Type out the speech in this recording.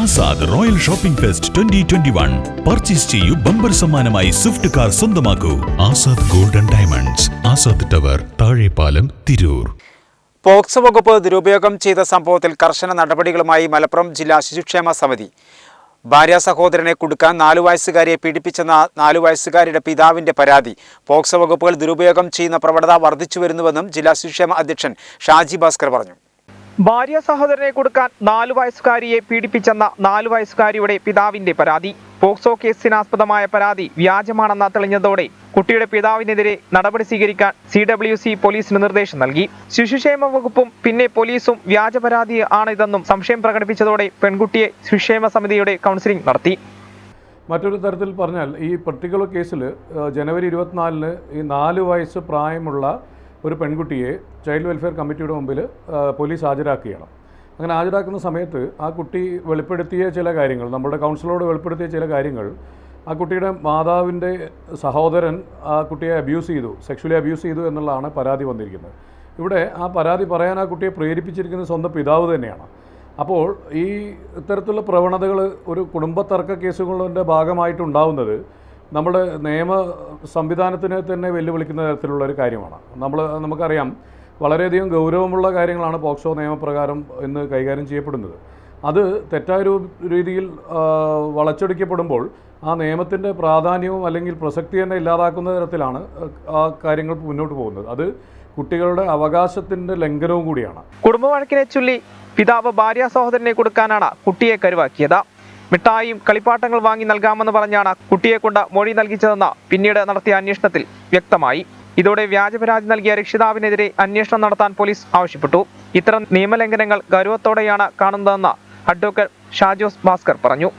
Azad royal shopping fest twenty twenty one. Purchase ചെയ്യൂ bumper സമ്മാനമായി Swift car സ്വന്തമാക്കൂ. Azad golden diamonds Azad tower Thazhepalam Tirur. POCSO വകുപ്പ് ദുരുപയോഗം ചെയ്ത സംഭവത്തിൽ കർശന നടപടികളുമായി മലപ്പുറം ജില്ലാ ശിശുക്ഷേമ സമിതി. ഭാര്യ സഹോദരനെ കൊടുക്കാൻ നാലു വയസ്സുകാരിയെ പീഡിപ്പിച്ചെന്ന നാലു വയസ്സുകാരിയുടെ പിതാവിന്റെ പരാതി. പോക്സോ വകുപ്പുകൾ ദുരുപയോഗം ചെയ്യുന്ന പ്രവണത വർദ്ധിച്ചു വരുന്നുവെന്നും ജില്ലാ ശിശുക്ഷേമ അധ്യക്ഷൻ ഷാജി ഭാസ്കർ പറഞ്ഞു. ഭാര്യ സഹോദരനെ കൊടുക്കാൻ നാലു വയസ്സുകാരിയെ പീഡിപ്പിച്ചെന്ന നാലു വയസ്സുകാരിയുടെ പിതാവിന്റെ പരാതി. പോക്സോ കേസിനാസ്പദമായ പരാതി വ്യാജമാണെന്ന തെളിഞ്ഞതോടെ കുട്ടിയുടെ പിതാവിനെതിരെ നടപടി സ്വീകരിക്കാൻ സി ഡബ്ല്യു സി പോലീസിന് നിർദ്ദേശം നൽകി. ശിശുക്ഷേമ വകുപ്പും പിന്നെ പോലീസും വ്യാജ പരാതി ആണിതെന്നും സംശയം പ്രകടിപ്പിച്ചതോടെ പെൺകുട്ടിയെ ശിശുക്ഷേമ സമിതിയുടെ കൗൺസിലിംഗ് നടത്തി. മറ്റൊരു തരത്തിൽ പറഞ്ഞാൽ ഈ പർട്ടിക്കുലർ കേസിൽ ജനുവരി ഇരുപത്തിനാലിന് ഈ നാല് വയസ്സ് പ്രായമുള്ള ഒരു പെൺകുട്ടിയെ ചൈൽഡ് വെൽഫെയർ കമ്മിറ്റിയുടെ മുമ്പിൽ പോലീസ് ഹാജരാക്കുകയാണ്. അങ്ങനെ ഹാജരാക്കുന്ന സമയത്ത് ആ കുട്ടി വെളിപ്പെടുത്തിയ ചില കാര്യങ്ങൾ നമ്മുടെ കൗൺസിലോട് വെളിപ്പെടുത്തിയ ചില കാര്യങ്ങൾ ആ കുട്ടിയുടെ മാതാവിന്റെ സഹോദരൻ ആ കുട്ടിയെ അബ്യൂസ് ചെയ്തു സെക്ഷലി അബ്യൂസ് ചെയ്തു എന്നുള്ളതാണ് പരാതി വന്നിരിക്കുന്നത്. ഇവിടെ ആ പരാതി പറയാൻ ആ കുട്ടിയെ പ്രേരിപ്പിച്ചിരിക്കുന്ന സ്വന്തം പിതാവ് തന്നെയാണ്. അപ്പോൾ ഈ ഇത്തരത്തിലുള്ള പ്രവണതകൾ ഒരു കുടുംബ തർക്ക കേസുകളുടെ ഭാഗമായിട്ടുണ്ടാവുന്നത് നമ്മുടെ നിയമ സംവിധാനത്തിനെ തന്നെ വെല്ലുവിളിക്കുന്ന തരത്തിലുള്ള ഒരു കാര്യമാണ്. നമ്മൾ നമുക്കറിയാം വളരെയധികം ഗൗരവമുള്ള കാര്യങ്ങളാണ് പോക്സോ നിയമപ്രകാരം ഇന്ന് കൈകാര്യം ചെയ്യപ്പെടുന്നത്. അത് തെറ്റായ രീതിയിൽ വളച്ചൊടിക്കപ്പെടുമ്പോൾ ആ നിയമത്തിന്റെ പ്രാധാന്യവും അല്ലെങ്കിൽ പ്രസക്തി തന്നെ ഇല്ലാതാക്കുന്ന തരത്തിലാണ് ആ കാര്യങ്ങൾ മുന്നോട്ട് പോകുന്നത്. അത് കുട്ടികളുടെ അവകാശത്തിന്റെ ലംഘനവും കൂടിയാണ്. കുടുംബവഴക്കിനെ ചൊല്ലി പിതാവ് ഭാര്യ സഹോദരനെ കൊടുക്കാനാണ് കുട്ടിയെ കരുവാക്കിയത്. മിഠായിയും കളിപ്പാട്ടങ്ങൾ വാങ്ങി നൽകാമെന്ന് പറഞ്ഞാണ് കുട്ടിയെ കൊണ്ട് മൊഴി നൽകിച്ചതെന്ന് പിന്നീട് നടത്തിയ അന്വേഷണത്തിൽ വ്യക്തമായി. ഇതോടെ വ്യാജപരാതി നൽകിയ രക്ഷിതാവിനെതിരെ അന്വേഷണം നടത്താൻ പോലീസ് ആവശ്യപ്പെട്ടു. ഇത്തരം നിയമലംഘനങ്ങൾ ഗൗരവത്തോടെയാണ് കാണുന്നതെന്ന് അഡ്വക്കേറ്റ് ഷാജോസ് ഭാസ്കർ പറഞ്ഞു.